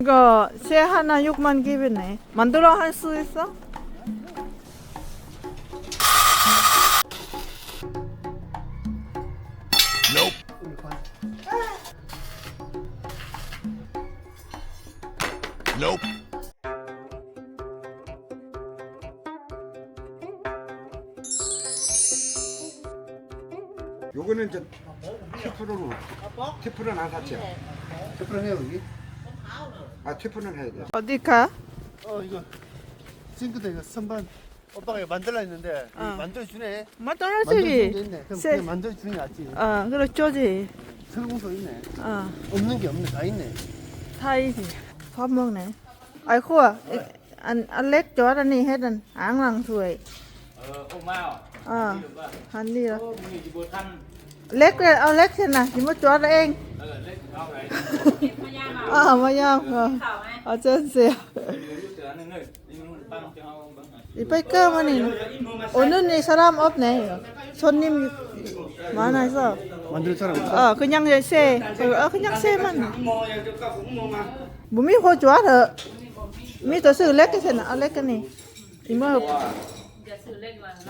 이거 새 하나 6만 기비네. 만들어 할 수 있어? 요거는 이제 테프로는 테프로는 안 샀죠? 테프론 해요 여기? 아 테프로는 해야 돼. 어디 가? 어 이거 싱크대 이거 선반 오빠가 이거 만들라 했는데 어. 만들어 주네. 만들어 만들어 주는 게 주기. 있네. 그럼 세- 그냥 만들어 주는 게 낫지. 어, 그렇죠지. 설공서 있네. 어, 없는 게 없네. 다 있네. thay thì pháp mong này ai khua anh anh lét cho anh đi hết anh án lăng tuổi Ờ, không mau. à Đi được ba. anh đi rồi Ô, mình chỉ buộc khăn. lét ra ao lét thế này thì mới cho anh em Ờ, lên cao này. à mà nhau ở trên xe Đi được nữa, anh ơi. Đi muốn băng cho họ băng hả? đi bay cơ mà này 오늘 이 사람 없네 손님 많아서 만들 사람 없어? 어 그냥 xe 어 그냥 xe mà Mua cho các cũng mua mà. bố mi hỗ trợ được mi tổ sư lét cái thế nào lét cái này thì mới hợp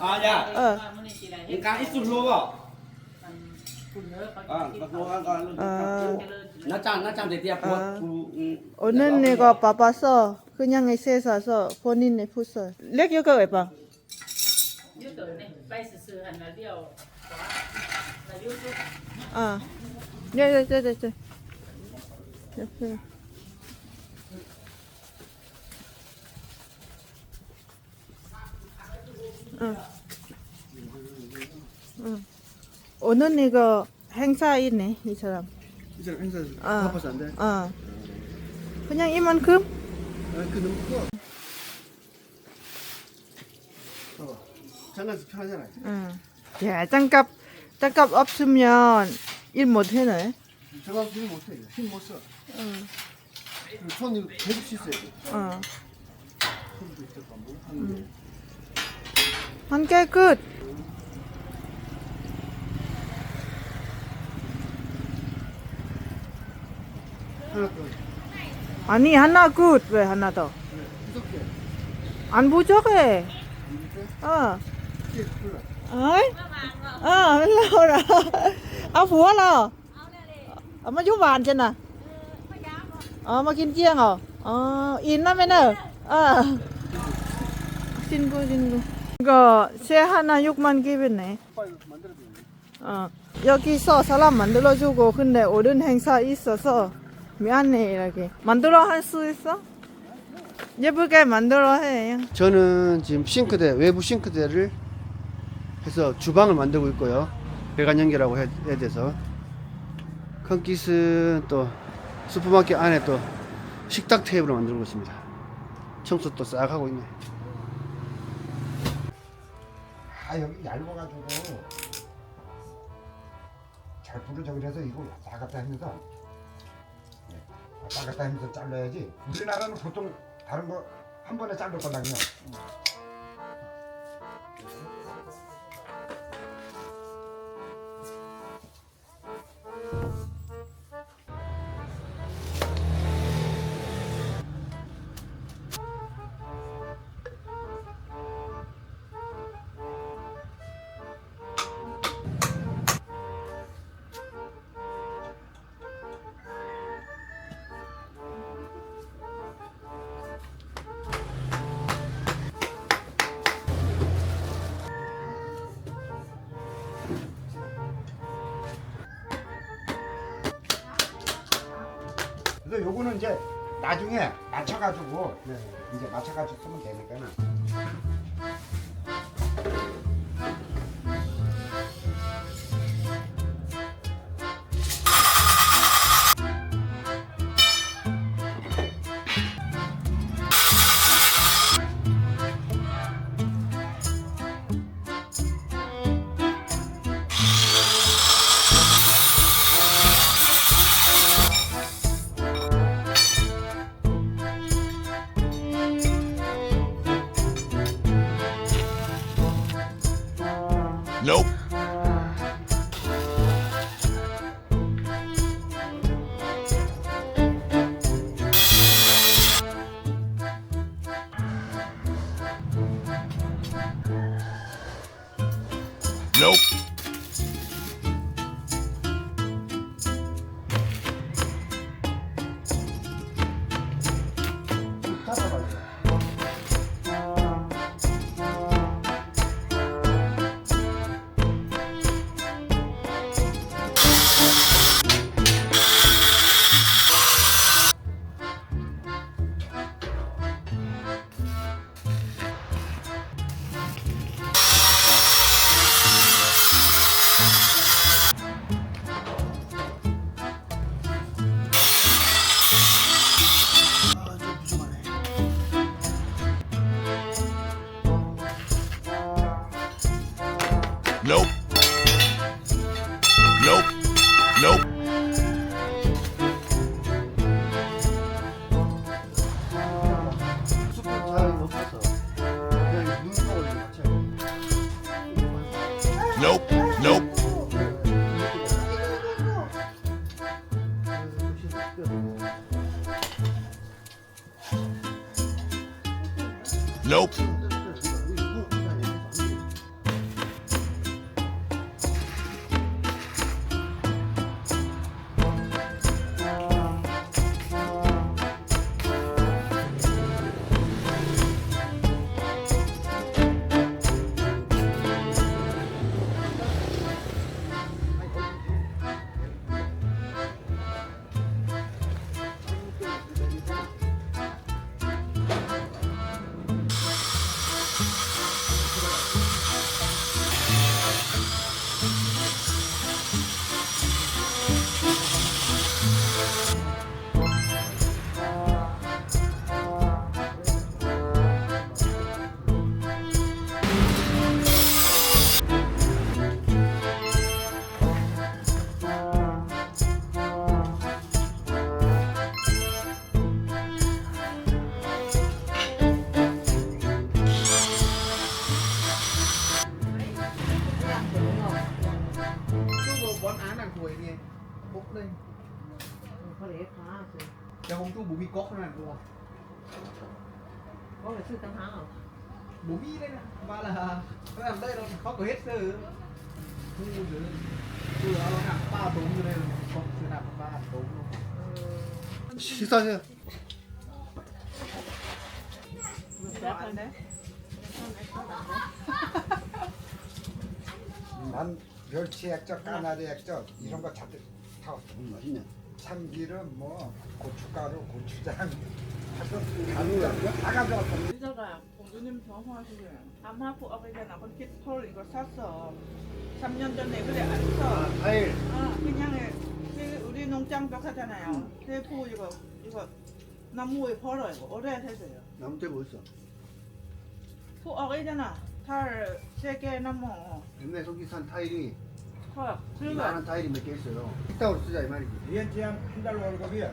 À, dạ. ờ Những cái ít sụt lô vào. À, các lô ăn còn luôn. ờ Nó chăn, 아. Ừ. 오늘 내가 바빠서 그냥 새 사서 본인이 푸서 렉 이거 왜 봐? 아, 네, 네, 네, 네, 네. 네. 응. 응. 오늘 이거 행사 있네 이 사람. 이 사람 행사 아. 바빠서 안 돼. 어. 그냥 이만큼? 아, 그 너무 커. 봐봐. 장난서 편하잖아. 응. 야, 장갑 장갑 없으면 일 못해네. 저거 힘 못해. 힘 못 써. 응. 손 이거 계속 씻어야 돼. 어. 손도 있어. 뭐. 한개 끝. 아니 하나 끝. 왜 하나 더? 무섭게. 안 부족해. 어. ở mà giúp bạn trên nè ờ mà kim chiêng ờ ờ in lắm em ơi ờ 친구 친구 이거 새 하나 6만 기비네 오빠 이거 만들어 줘. 어 여기서 사람 만들어주고 근데 오른 행사 있어서 미안해 이렇게 만들어 할 수 있어? 예쁘게 만들어 해 저는 지금 싱크대 외부 싱크대를 해서 주방을 만들고 있고요. 배관 연결하고 해- 해야 돼서 컨키스는 또 슈퍼마켓 안에 또 식탁 테이블을 만들고 있습니다. 청소 또 싹 하고 있네. 아 여기 얇아가지고 잘 부르자 그래서 이거 왔다 갔다 하면서 예, 왔다 갔다 하면서 잘라야지. 우리나라는 보통 다른 거 한 번에 자르거든요. 나중에 맞춰가지고 이제 맞춰가지고 쓰면 되니까는. Nope. Nope. Bốc lên có lẽ khá rồi nhà hôm chú bố bị cóc này đúng không có là sư tăng há không bố bị đấy nè ba là cái làm đây nó không có hết sư thu rồi chú nó nặng ba tốn như đây không sư nặng ba tốn luôn 식사하세요. 난 멸치 액젓, 까나리 액젓 이런 거 자주 사왔어. 음, 맛있네. 참기름, 뭐 고춧가루, 고추장, 간장 다 가져왔어. 이자가 공주님 전화하시게 아마도 어베잖아 그 키톨 이거 샀어 3년 전에 그래 안 써. 아, 과일. 아 그냥 해. 그 우리 농장 벽 하잖아요 대포 이거 이거 나무에 벌어 이거 오래 해줘요 나무 떼고 있어. 푸 어게잖아 탈 세개 나무 옛날 속기 산 타일이 컵 그리고 이만한 타일이 몇 개 있어요. 식당으로 쓰자 이 말이지. 위엔지한 한달 월급이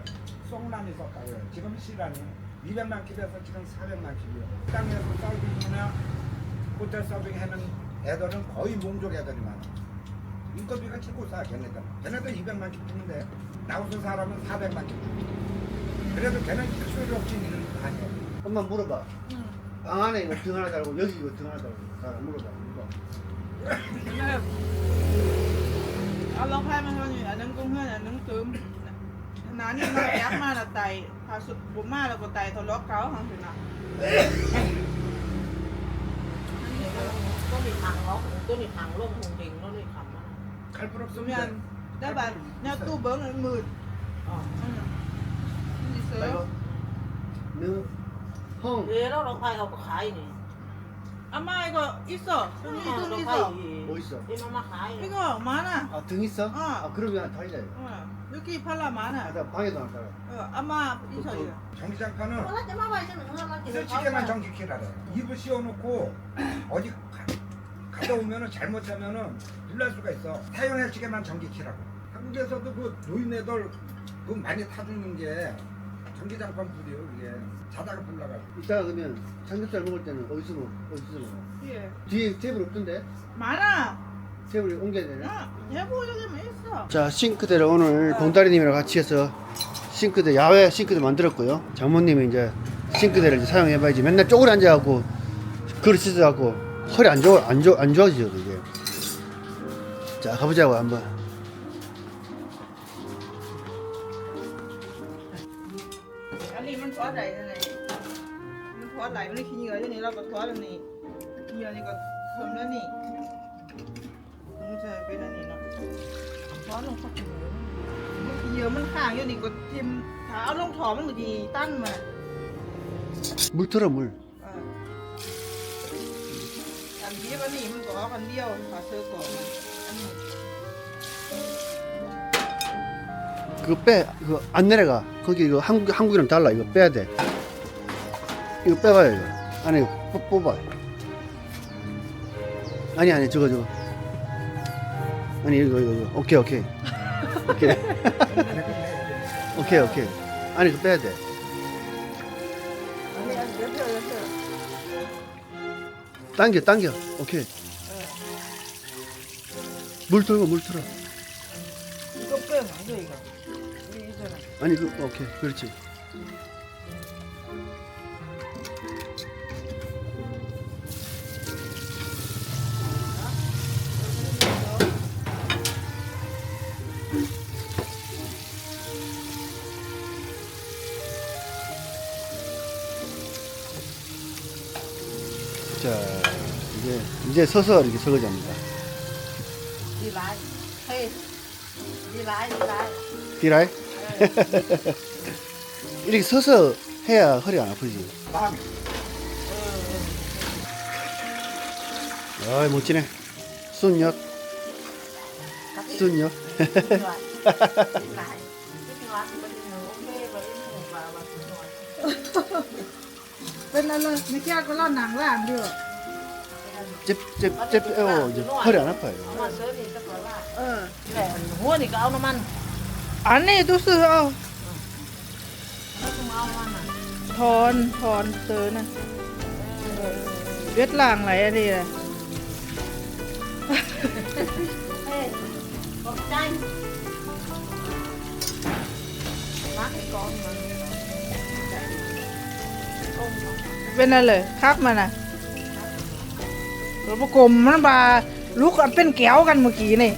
송남이 썼다고요. 지금 시간이 200만 킬에서 지금 400만 킬이요. 땅에서 서빙이나 호텔 서빙 하는 애들은 거의 몽족 애들이 많아. 인건비가 최고 싸 걔네들. 걔네들 200만 킬 주는데 나우스 사람은 400만 킬 주고. 그래도 걔는 수요일 없이 일을 아니야. 엄마 물어봐. 방 안에 이거 등 하나 달고 여기 이거 등 하나 달고 다 물어봐. 물어봐. เอาลองไพ่มาเท่านี้อันนึงกุ้งเพื่อนอันนึงนตึมนั้นน้อยแอปมาละไตพาสุดบุมาแล้วก็ไตทะเลาะเขาขางถึงนะก็มีทางล็อกตัวมีทางล่มหงเด้งแล้วนี่คำว่าใครปรบสมยันได้บัตรเนี่ยตู้เบิ้งหมื่นอ๋อนี่เเนื้อห้องเออแล้วเราไปเอาไปขายนี่อาม่าก็อีสอตรงนี้ตรงนี้อีสอ 뭐 있어? 이거 막 가요. 이거 많아. 아 등 있어? 어. 아 그러면 달려. 어. 여기 팔라 많아. 아 방에도 안 달아. 어, 아마 이 사이야. 전기장판은 이거 찌개만 정지키라래. 이불 씌워놓고 어디 가- 갔다 오면은 잘못하면은 놀랄 수가 있어. 사용해지게만 정기키라고 한국에서도 그 노인네들 그 많이 타주는 게 전기장판 불이에요. 이게 자다가 불나가지고. 이따가 그러면 삼겹살 먹을 때는 어디서 먹어? 어디서 먹어? 예. 뒤에 테이블 없던데? 많아. 테이블 옮겨야 되나? 어, 대보 여기면 있어. 자 싱크대를 오늘 봉다리님이랑 같이 해서 싱크대 야외 싱크대 만들었고요 장모님이 이제 싱크대를 이제 사용해봐야지 맨날 쪼그려 앉아갖고 그릇 씻어갖고 허리 안 좋아 안 좋아 안 좋아지죠 이게 자 가보자고 한번 อันนี้มันทอดไหลนั่นเลยมันทอดไหลมันขี้เหงื่ออย่างนี้เราก็ทอดอันนี้เหงื่อนี่ก็เพิ่มแล้วนี่มันจะเป็นอันนี้เนาะทอดลงข้าวเหนียวมันขี้เหงื่อมันข้างอยู่นี่ก็ทิมถ้าเอาลงถอมันก็ดีตั้นมา 물 틀어 물 เอออันนี้อันนี้มันก็เอา 그거 빼. 그거 안 내려가. 거기 그 이거 한국 한국이랑 달라. 이거 빼야 돼. 이거 빼봐요 이거. 아니, 이거 뽑아. 아니 아니 저거 저거. 아니 이거 이거, 이거. 오케이 오케이. 오케이. 오케이 오케이. 아니 이거 빼야 돼. 아니 아니 옆에 옆에. 당겨 당겨. 오케이. 물 들고 물 틀어. 이거 빼면 안 돼 이거. 아니 그 오케이. 그렇지. 자 이제 이제 서서 이렇게 설거지합니다. lại hey đi lại đi lại 디라이 이렇게 서서 해야 허리 안 아프지. 아, 멋지네. 순엿. 순엿. bên là là mấy kia có lo nặng là làm được chép chép chép eo giờ hơi đã nó phải ờ huống thì có ông nó ăn อันนี้ตู้ซื้อเอาทอนทอนเอนซื้อนะเวียดลางไหลอันนี้แลยอ่อเป็นอะไรเลยครับมันอะรถประกมมันบาลุกเป็นแก้วกันเมื่อกี้นี่